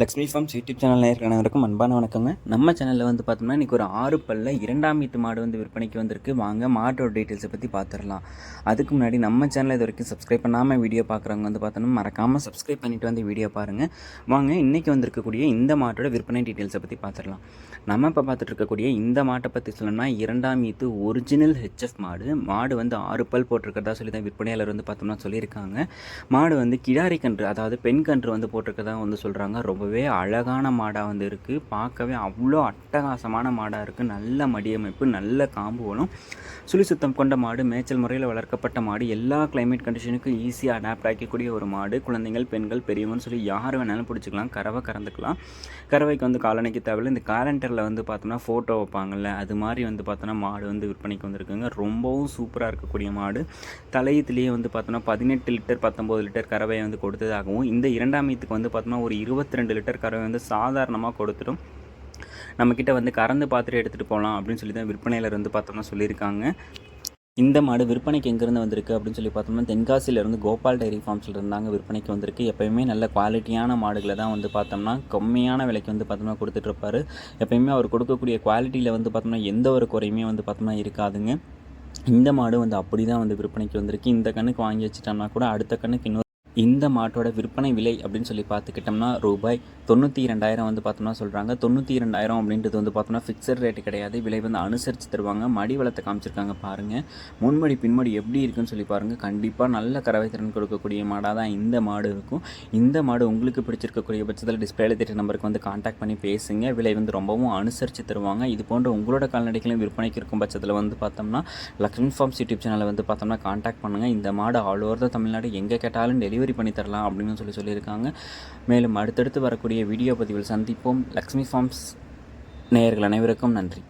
Lakshmi farms YouTube channel நேயர்கள் அன்பான வணக்கங்க. நம்ம சேனலில் வந்து பார்த்தோம்னா இன்றைக்கி ஒரு ஆறு பல்ல இரண்டாம் வீட்டு மாடு வந்து விற்பனைக்கு வந்திருக்கு. வாங்க மாட்டோட டீட்டெயில்ஸை பற்றி பார்த்துடலாம் அதுக்கு முன்னாடி நம்ம சேனலை இது வரைக்கும் சப்ஸ்கிரைப் பண்ணாமல் வீடியோ பார்க்குறவங்க வந்து பார்த்தோம்னா மறக்காமல் சப்ஸ்கிரைப் பண்ணிட்டு வந்து வீடியோ பாருங்கள் வாங்க இன்றைக்கி வந்திருக்கக்கூடிய இந்த மாட்டோட விற்பனை டீட்டெயில்ஸை பற்றி பார்த்துடலாம் நம்ம இப்போ பார்த்துட்டு இருக்கக்கூடிய இந்த மாட்டை பற்றி சொல்லணும்னா இரண்டாம் ஈத்து ஒரிஜினல் ஹெச்எஃப் மாடு. மாடு வந்து ஆறு பல் போட்டிருக்கிறதா சொல்லி தான் விற்பனையாளர் வந்து பார்த்தோம்னா சொல்லியிருக்காங்க. மாடு வந்து கிடாரி கன்று அதாவது பெண் கன்று வந்து போட்டிருக்கதா வந்து சொல்கிறாங்க ரொம்ப ரொம்பவே அழகான மாடாக வந்து இருக்குது பார்க்கவே அவ்வளோ அட்டகாசமான மாடாக இருக்குது நல்ல மடியமைப்பு நல்ல காம்புகளும். சுழி சுத்தம் கொண்ட மாடு மேய்ச்சல் முறையில் வளர்க்கப்பட்ட மாடு. எல்லா கிளைமேட் கண்டிஷனுக்கும் ஈஸியாக அடாப்ட் ஆகிக்கக்கூடிய ஒரு மாடு. குழந்தைகள் பெண்கள் பெரியவங்கன்னு சொல்லி யார் வேணாலும் பிடிச்சிக்கலாம். கறவை கறந்துக்கலாம். கறவைக்கு வந்து காலணிக்கு தேவையில்லை. இந்த காலண்டரில் வந்து பார்த்தோம்னா ஃபோட்டோ வைப்பாங்கள்ல அது மாதிரி வந்து பார்த்தோன்னா மாடு வந்து விற்பனைக்கு வந்திருக்குங்க. ரொம்பவும் சூப்பராக இருக்கக்கூடிய மாடு. தலையத்துலேயே வந்து பார்த்தோன்னா பதினெட்டு லிட்டர் பத்தொம்போது லிட்டர் கறவையை வந்து கொடுத்ததாகவும் இந்த இரண்டாம் ஈத்துக்கு வந்து பார்த்தோன்னா ஒரு இருபத்தி ரெண்டு லிட்டர் கறவை வந்து சாதாரணமாக கொடுத்துடும். நம்மக்கிட்ட வந்து கறந்து பார்த்துட்டு எடுத்துகிட்டு போகலாம் அப்படின்னு சொல்லி தான் விற்பனையில் வந்து பார்த்தோம்னா சொல்லியிருக்காங்க. இந்த மாடு விற்பனைக்கு எங்கேருந்து வந்திருக்கு அப்படின்னு சொல்லி பார்த்தோம்னா தென்காசியிலேருந்து கோபால் டைரி ஃபார்ம்ஸில் இருந்தாங்க விற்பனைக்கு வந்திருக்கு. எப்பயுமே நல்ல குவாலிட்டியான மாடுகளை தான் வந்து பார்த்தோம்னா கம்மியான விலைக்கு வந்து பார்த்தோம்னா கொடுத்துட்ருப்பாரு எப்பயுமே அவர் கொடுக்கக்கூடிய குவாலிட்டியில் வந்து பார்த்தோம்னா எந்த ஒரு குறையுமே வந்து பார்த்தோம்னா இருக்காதுங்க. இந்த மாடு வந்து அப்படி தான் வந்து விற்பனைக்கு வந்திருக்கு. இந்த கண்ணுக்கு வாங்கி வச்சுட்டோம்னா கூட அடுத்த கண்ணுக்கு இன்னொரு இந்த மாட்டோட விற்பனை விலை அப்படின்னு சொல்லி பார்த்துக்கிட்டோம்னா ரூபாய் தொண்ணூற்றி இரண்டாயிரம் வந்து பார்த்தோம்னா சொல்கிறாங்க தொண்ணூற்றி இரண்டாயிரம் அப்படின்றது வந்து பார்த்தோம்னா ஃபிக்ஸட் ரேட்டு கிடையாது. விலை வந்து அனுசரித்து தருவாங்க. மடி வளத்தை காமிச்சிருக்காங்க பாருங்கள் முன்மடி பின்மடி எப்படி இருக்குன்னு சொல்லி பாருங்கள் கண்டிப்பாக நல்ல கறவை திறன் கொடுக்கக்கூடிய மாடாக தான் இந்த மாடு இருக்கும். இந்த மாடு உங்களுக்கு பிடிச்சிருக்கக்கூடிய பட்சத்தில் டிஸ்பிளேல திட்ட நம்பருக்கு வந்து காண்டாக்ட் பண்ணி பேசுங்க. விலை வந்து ரொம்பவும் அனுசரித்து தருவாங்க. இது போன்ற உங்களோட கால்நடைகளும் விற்பனைக்கு இருக்கும் பட்சத்தில் வந்து பார்த்தோம்னா லக்ஷ்மி ஃபார்ம்ஸ் யூடியூப் சேனலை வந்து பார்த்தோம்னா காண்டாக்ட் பண்ணுங்கள் இந்த மாடு ஆல் ஓவர் த தமிழ்நாடு எங்கே கேட்டாலும் டெலிவரி பண்ணி தரலாம் அப்படின்னு சொல்லி சொல்லியிருக்காங்க. மேலும் அடுத்தடுத்து வரக்கூடிய வீடியோ பதிவில் சந்திப்போம். லக்ஷ்மி ஃபார்ம்ஸ் நேயர்கள் அனைவருக்கும் நன்றி.